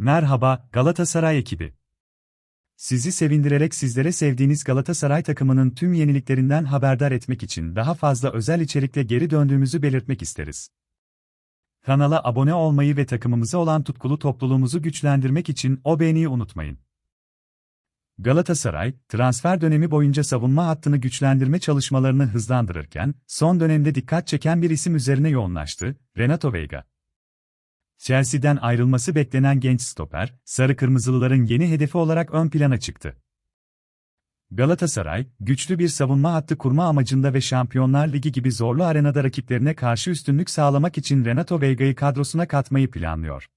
Merhaba, Galatasaray ekibi. Sizi sevindirerek sizlere sevdiğiniz Galatasaray takımının tüm yeniliklerinden haberdar etmek için daha fazla özel içerikle geri döndüğümüzü belirtmek isteriz. Kanala abone olmayı ve takımımıza olan tutkulu topluluğumuzu güçlendirmek için o beğeniyi unutmayın. Galatasaray, transfer dönemi boyunca savunma hattını güçlendirme çalışmalarını hızlandırırken, son dönemde dikkat çeken bir isim üzerine yoğunlaştı, Renato Veiga. Chelsea'den ayrılması beklenen genç stoper, sarı kırmızılıların yeni hedefi olarak ön plana çıktı. Galatasaray, güçlü bir savunma hattı kurma amacında ve Şampiyonlar Ligi gibi zorlu arenada rakiplerine karşı üstünlük sağlamak için Renato Veiga'yı kadrosuna katmayı planlıyor.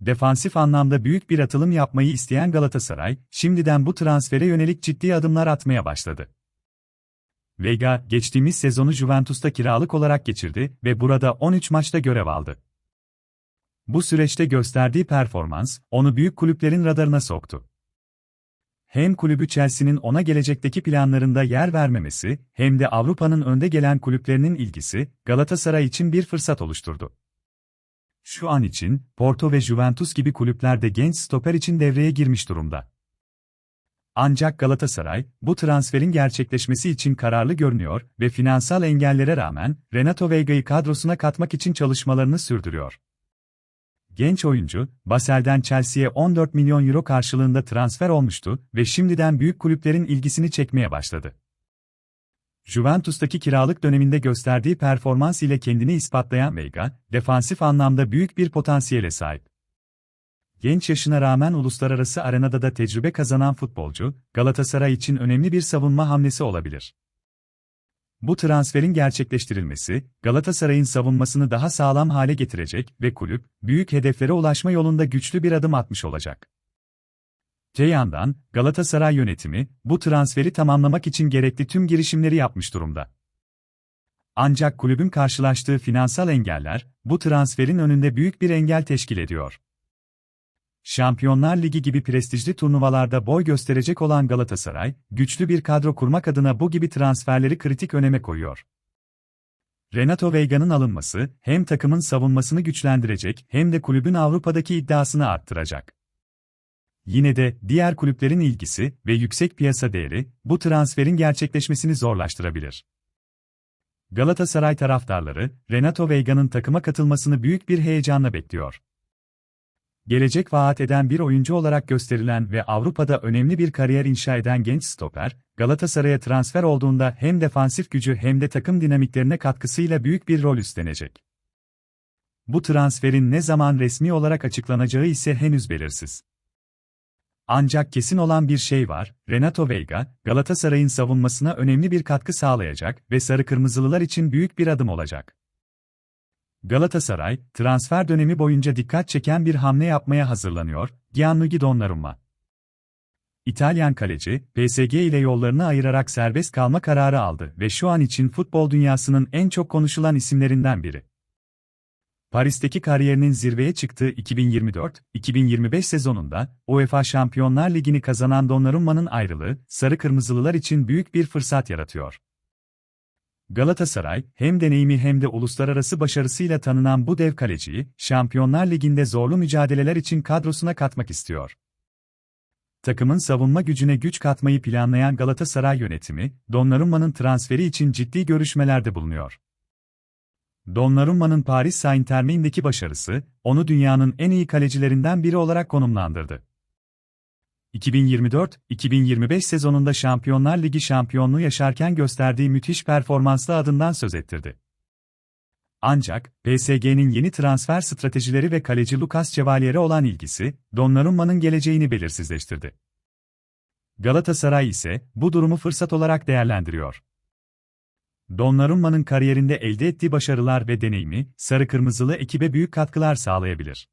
Defansif anlamda büyük bir atılım yapmayı isteyen Galatasaray, şimdiden bu transfere yönelik ciddi adımlar atmaya başladı. Vega, geçtiğimiz sezonu Juventus'ta kiralık olarak geçirdi ve burada 13 maçta görev aldı. Bu süreçte gösterdiği performans, onu büyük kulüplerin radarına soktu. Hem kulübü Chelsea'nin ona gelecekteki planlarında yer vermemesi, hem de Avrupa'nın önde gelen kulüplerinin ilgisi, Galatasaray için bir fırsat oluşturdu. Şu an için, Porto ve Juventus gibi kulüpler de genç stoper için devreye girmiş durumda. Ancak Galatasaray, bu transferin gerçekleşmesi için kararlı görünüyor ve finansal engellere rağmen, Renato Veiga'yı kadrosuna katmak için çalışmalarını sürdürüyor. Genç oyuncu, Basel'den Chelsea'ye 14 milyon euro karşılığında transfer olmuştu ve şimdiden büyük kulüplerin ilgisini çekmeye başladı. Juventus'taki kiralık döneminde gösterdiği performans ile kendini ispatlayan Veiga, defansif anlamda büyük bir potansiyele sahip. Genç yaşına rağmen uluslararası arenada da tecrübe kazanan futbolcu, Galatasaray için önemli bir savunma hamlesi olabilir. Bu transferin gerçekleştirilmesi, Galatasaray'ın savunmasını daha sağlam hale getirecek ve kulüp, büyük hedeflere ulaşma yolunda güçlü bir adım atmış olacak. Te yandan, Galatasaray yönetimi, bu transferi tamamlamak için gerekli tüm girişimleri yapmış durumda. Ancak kulübün karşılaştığı finansal engeller, bu transferin önünde büyük bir engel teşkil ediyor. Şampiyonlar Ligi gibi prestijli turnuvalarda boy gösterecek olan Galatasaray, güçlü bir kadro kurmak adına bu gibi transferleri kritik öneme koyuyor. Renato Veiga'nın alınması, hem takımın savunmasını güçlendirecek hem de kulübün Avrupa'daki iddiasını arttıracak. Yine de, diğer kulüplerin ilgisi ve yüksek piyasa değeri, bu transferin gerçekleşmesini zorlaştırabilir. Galatasaray taraftarları, Renato Veiga'nın takıma katılmasını büyük bir heyecanla bekliyor gelecek vaat eden bir oyuncu olarak gösterilen ve Avrupa'da önemli bir kariyer inşa eden genç stoper, Galatasaray'a transfer olduğunda hem defansif gücü hem de takım dinamiklerine katkısıyla büyük bir rol üstlenecek. Bu transferin ne zaman resmi olarak açıklanacağı ise henüz belirsiz. Ancak kesin olan bir şey var, Renato Veiga, Galatasaray'ın savunmasına önemli bir katkı sağlayacak ve sarı kırmızılılar için büyük bir adım olacak. Galatasaray, transfer dönemi boyunca dikkat çeken bir hamle yapmaya hazırlanıyor, Gianluigi Donnarumma. İtalyan kaleci, PSG ile yollarını ayırarak serbest kalma kararı aldı ve şu an için futbol dünyasının en çok konuşulan isimlerinden biri. Paris'teki kariyerinin zirveye çıktığı 2024-2025 sezonunda UEFA Şampiyonlar Ligi'ni kazanan Donnarumma'nın ayrılığı, sarı kırmızılılar için büyük bir fırsat yaratıyor. Galatasaray, hem deneyimi hem de uluslararası başarısıyla tanınan bu dev kaleciyi, Şampiyonlar Ligi'nde zorlu mücadeleler için kadrosuna katmak istiyor. Takımın savunma gücüne güç katmayı planlayan Galatasaray yönetimi, Donnarumma'nın transferi için ciddi görüşmelerde bulunuyor. Donnarumma'nın Paris Saint-Germain'deki başarısı, onu dünyanın en iyi kalecilerinden biri olarak konumlandırdı. 2024-2025 sezonunda Şampiyonlar Ligi şampiyonluğu yaşarken gösterdiği müthiş performanslı adından söz ettirdi. Ancak, PSG'nin yeni transfer stratejileri ve kaleci Lucas Cevalier'e olan ilgisi, Donnarumma'nın geleceğini belirsizleştirdi. Galatasaray ise, bu durumu fırsat olarak değerlendiriyor. Donnarumma'nın kariyerinde elde ettiği başarılar ve deneyimi, sarı kırmızılı ekibe büyük katkılar sağlayabilir.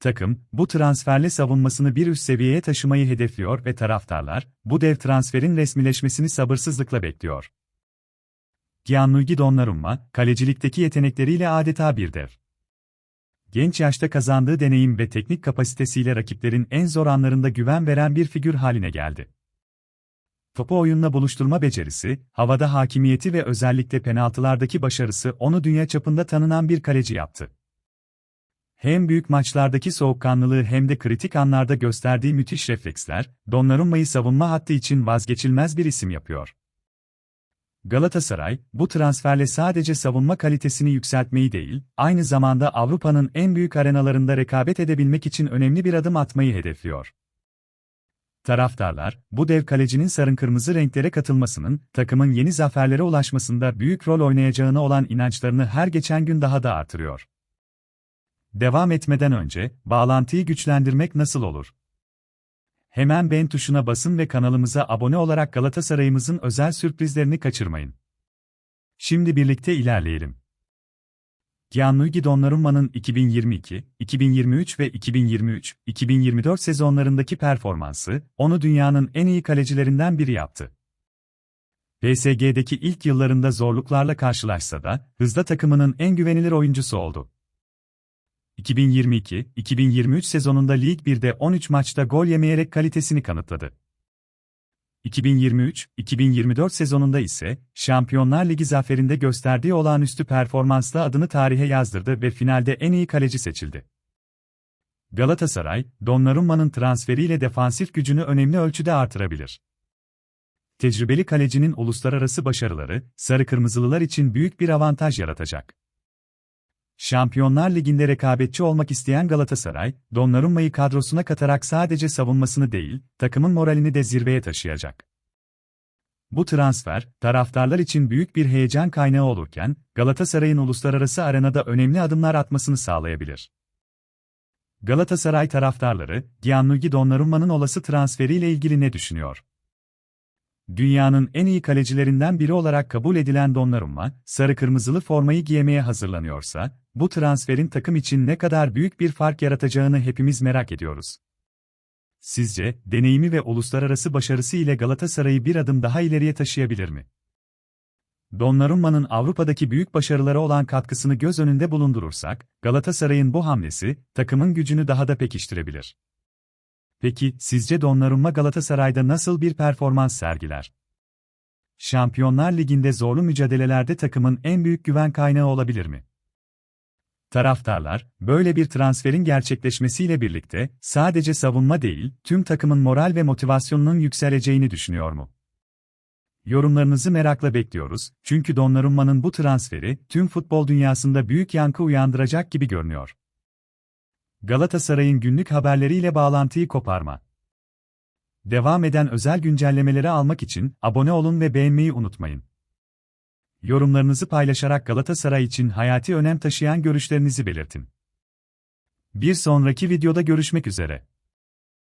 Takım, bu transferle savunmasını bir üst seviyeye taşımayı hedefliyor ve taraftarlar, bu dev transferin resmileşmesini sabırsızlıkla bekliyor. Gianluigi Donnarumma, kalecilikteki yetenekleriyle adeta bir dev. Genç yaşta kazandığı deneyim ve teknik kapasitesiyle rakiplerin en zor anlarında güven veren bir figür haline geldi. Topu oyunla buluşturma becerisi, havada hakimiyeti ve özellikle penaltılardaki başarısı onu dünya çapında tanınan bir kaleci yaptı. Hem büyük maçlardaki soğukkanlılığı hem de kritik anlarda gösterdiği müthiş refleksler, Donnarumma'yı savunma hattı için vazgeçilmez bir isim yapıyor. Galatasaray, bu transferle sadece savunma kalitesini yükseltmeyi değil, aynı zamanda Avrupa'nın en büyük arenalarında rekabet edebilmek için önemli bir adım atmayı hedefliyor. Taraftarlar, bu dev kalecinin sarın kırmızı renklere katılmasının, takımın yeni zaferlere ulaşmasında büyük rol oynayacağına olan inançlarını her geçen gün daha da artırıyor. Devam etmeden önce, bağlantıyı güçlendirmek nasıl olur? Hemen beğen tuşuna basın ve kanalımıza abone olarak Galatasaray'ımızın özel sürprizlerini kaçırmayın. Şimdi birlikte ilerleyelim. Gianluigi Donnarumma'nın 2022, 2023 ve 2023-2024 sezonlarındaki performansı, onu dünyanın en iyi kalecilerinden biri yaptı. PSG'deki ilk yıllarında zorluklarla karşılaşsa da, hızda takımının en güvenilir oyuncusu oldu. 2022-2023 sezonunda Lig 1'de 13 maçta gol yemeyerek kalitesini kanıtladı. 2023-2024 sezonunda ise Şampiyonlar Ligi zaferinde gösterdiği olağanüstü performansla adını tarihe yazdırdı ve finalde en iyi kaleci seçildi. Galatasaray, Donnarumma'nın transferiyle defansif gücünü önemli ölçüde artırabilir. Tecrübeli kalecinin uluslararası başarıları, sarı kırmızılılar için büyük bir avantaj yaratacak. Şampiyonlar Ligi'nde rekabetçi olmak isteyen Galatasaray, Donnarumma'yı kadrosuna katarak sadece savunmasını değil, takımın moralini de zirveye taşıyacak. Bu transfer, taraftarlar için büyük bir heyecan kaynağı olurken, Galatasaray'ın uluslararası arenada önemli adımlar atmasını sağlayabilir. Galatasaray taraftarları, Gianluigi Donnarumma'nın olası transferiyle ilgili ne düşünüyor? Dünyanın en iyi kalecilerinden biri olarak kabul edilen Donnarumma, sarı-kırmızılı formayı giymeye hazırlanıyorsa, bu transferin takım için ne kadar büyük bir fark yaratacağını hepimiz merak ediyoruz. Sizce, deneyimi ve uluslararası başarısı ile Galatasaray'ı bir adım daha ileriye taşıyabilir mi? Donnarumma'nın Avrupa'daki büyük başarılara olan katkısını göz önünde bulundurursak, Galatasaray'ın bu hamlesi, takımın gücünü daha da pekiştirebilir. Peki, sizce Donnarumma Galatasaray'da nasıl bir performans sergiler? Şampiyonlar Ligi'nde zorlu mücadelelerde takımın en büyük güven kaynağı olabilir mi? Taraftarlar, böyle bir transferin gerçekleşmesiyle birlikte, sadece savunma değil, tüm takımın moral ve motivasyonunun yükseleceğini düşünüyor mu? Yorumlarınızı merakla bekliyoruz, çünkü Donnarumma'nın bu transferi, tüm futbol dünyasında büyük yankı uyandıracak gibi görünüyor. Galatasaray'ın günlük haberleriyle bağlantıyı koparma. Devam eden özel güncellemeleri almak için abone olun ve beğenmeyi unutmayın. Yorumlarınızı paylaşarak Galatasaray için hayati önem taşıyan görüşlerinizi belirtin. Bir sonraki videoda görüşmek üzere.